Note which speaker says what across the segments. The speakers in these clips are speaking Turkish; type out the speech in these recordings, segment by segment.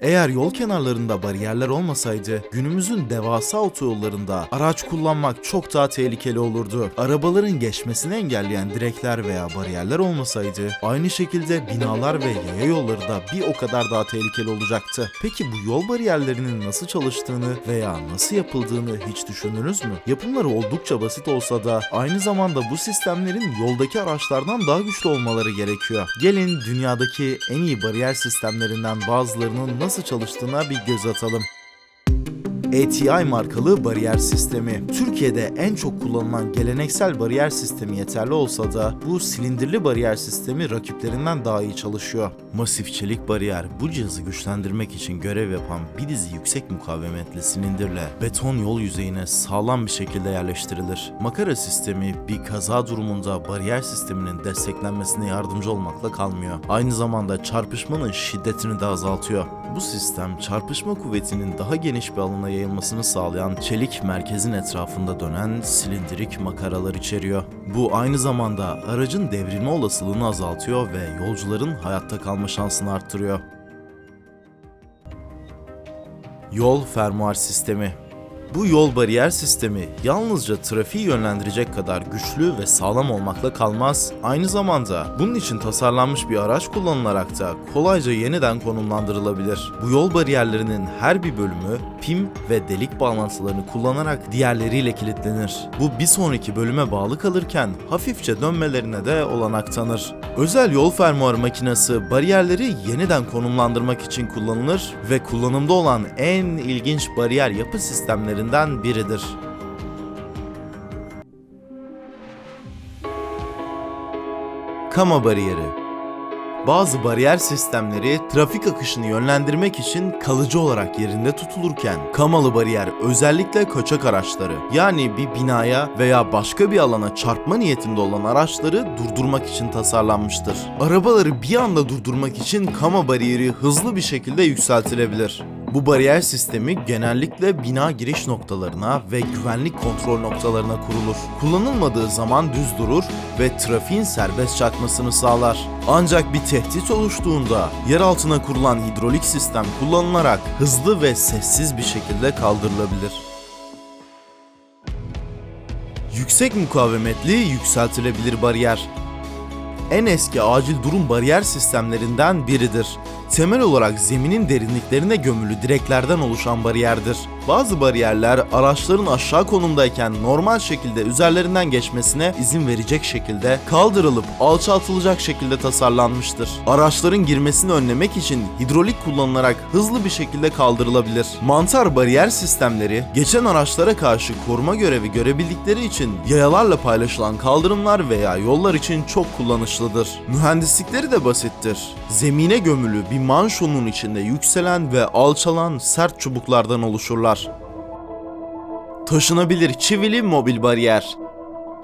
Speaker 1: Eğer yol kenarlarında bariyerler olmasaydı günümüzün devasa otoyollarında araç kullanmak çok daha tehlikeli olurdu. Arabaların geçmesini engelleyen direkler veya bariyerler olmasaydı aynı şekilde binalar ve yaya yolları da bir o kadar daha tehlikeli olacaktı. Peki bu yol bariyerlerinin nasıl çalıştığını veya nasıl yapıldığını hiç düşündünüz mü? Yapımları oldukça basit olsa da aynı zamanda bu sistemlerin yoldaki araçlardan daha güçlü olmaları gerekiyor. Gelin dünyadaki en iyi bariyer sistemlerinden bazılarının nasıl çalıştığına bir göz atalım. ATI markalı bariyer sistemi. Türkiye'de en çok kullanılan geleneksel bariyer sistemi yeterli olsa da bu silindirli bariyer sistemi rakiplerinden daha iyi çalışıyor. Masif çelik bariyer bu cihazı güçlendirmek için görev yapan bir dizi yüksek mukavemetli silindirle beton yol yüzeyine sağlam bir şekilde yerleştirilir. Makara sistemi bir kaza durumunda bariyer sisteminin desteklenmesine yardımcı olmakla kalmıyor. Aynı zamanda çarpışmanın şiddetini de azaltıyor. Bu sistem çarpışma kuvvetinin daha geniş bir alana yayılmasını sağlayan çelik merkezin etrafında dönen silindirik makaralar içeriyor. Bu aynı zamanda aracın devrilme olasılığını azaltıyor ve yolcuların hayatta kalma şansını arttırıyor. Yol fermuar sistemi bu yol bariyer sistemi yalnızca trafiği yönlendirecek kadar güçlü ve sağlam olmakla kalmaz, aynı zamanda bunun için tasarlanmış bir araç kullanılarak da kolayca yeniden konumlandırılabilir. Bu yol bariyerlerinin her bir bölümü pim ve delik bağlantılarını kullanarak diğerleriyle kilitlenir. Bu bir sonraki bölüme bağlı kalırken hafifçe dönmelerine de olanak tanır. Özel yol fermuarı makinesi bariyerleri yeniden konumlandırmak için kullanılır ve kullanımda olan en ilginç bariyer yapı sistemlerinden biridir. Kama bariyeri bazı bariyer sistemleri trafik akışını yönlendirmek için kalıcı olarak yerinde tutulurken kamalı bariyer özellikle kaçak araçları yani bir binaya veya başka bir alana çarpma niyetinde olan araçları durdurmak için tasarlanmıştır. Arabaları bir anda durdurmak için kama bariyeri hızlı bir şekilde yükseltilebilir. Bu bariyer sistemi genellikle bina giriş noktalarına ve güvenlik kontrol noktalarına kurulur. Kullanılmadığı zaman düz durur ve trafiğin serbest çakmasını sağlar. Ancak bir tehdit oluştuğunda yer altına kurulan hidrolik sistem kullanılarak hızlı ve sessiz bir şekilde kaldırılabilir. Yüksek mukavemetli yükseltilebilir bariyer en eski acil durum bariyer sistemlerinden biridir. Temel olarak zeminin derinliklerine gömülü direklerden oluşan bariyerdir. Bazı bariyerler araçların aşağı konumdayken normal şekilde üzerlerinden geçmesine izin verecek şekilde kaldırılıp alçaltılacak şekilde tasarlanmıştır. Araçların girmesini önlemek için hidrolik kullanılarak hızlı bir şekilde kaldırılabilir. Mantar bariyer sistemleri geçen araçlara karşı koruma görevi görebildikleri için yayalarla paylaşılan kaldırımlar veya yollar için çok kullanışlıdır. Mühendislikleri de basittir. Zemine gömülü bir manşonun içinde yükselen ve alçalan sert çubuklardan oluşurlar. Taşınabilir çivili mobil bariyer.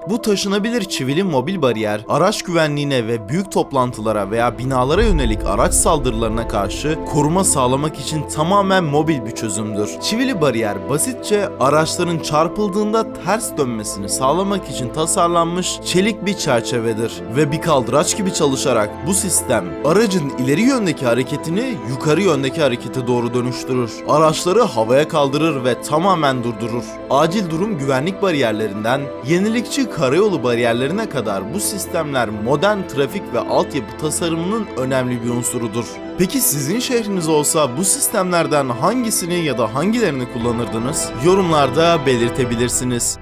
Speaker 1: Bu taşınabilir çivili mobil bariyer, araç güvenliğine ve büyük toplantılara veya binalara yönelik araç saldırılarına karşı koruma sağlamak için tamamen mobil bir çözümdür. Çivili bariyer basitçe araçların çarpıldığında ters dönmesini sağlamak için tasarlanmış çelik bir çerçevedir ve bir kaldıraç gibi çalışarak bu sistem aracın ileri yöndeki hareketini yukarı yöndeki harekete doğru dönüştürür. Araçları havaya kaldırır ve tamamen durdurur. Acil durum güvenlik bariyerlerinden yenilikçi karayolu bariyerlerine kadar bu sistemler modern trafik ve altyapı tasarımının önemli bir unsurudur. Peki sizin şehriniz olsa bu sistemlerden hangisini ya da hangilerini kullanırdınız? Yorumlarda belirtebilirsiniz.